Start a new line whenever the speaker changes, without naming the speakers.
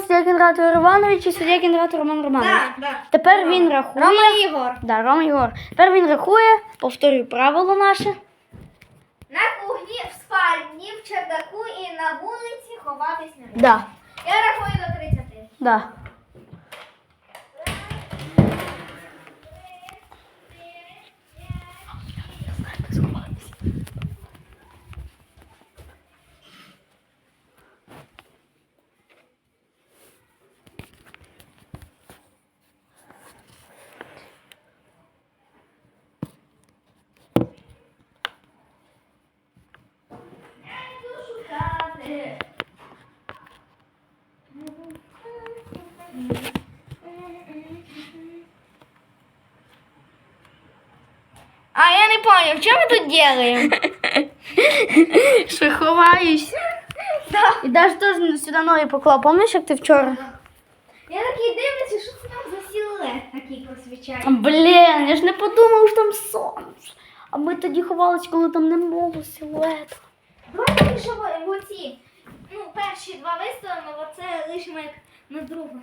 Суддя генератор Іванович і суддя генератор Роман Романович.
Да, да.
Тепер він рахує.
Рома Ігор.
Да, Рома Ігор. Тепер він рахує, повторюю правило наше.
На кухні, в спальні, в чердаку і на вулиці ховатись не можна.
Да.
Я рахую до 30.
Да.
А я не понял, что мы тут делаем?
Що ховаюсь.
Да.
І навіть теж сюди ноги поклав. Пам'ятаєш, як ти вчора?
Я такий дивлюся, що це там за силует такий посвічає.
Блін, я ж не подумав, що там сонце. А ми тоді ховались, коли там не було силуету.
Давайте лише оці, ну, перші два виставимо, бо це лишимо як на другу.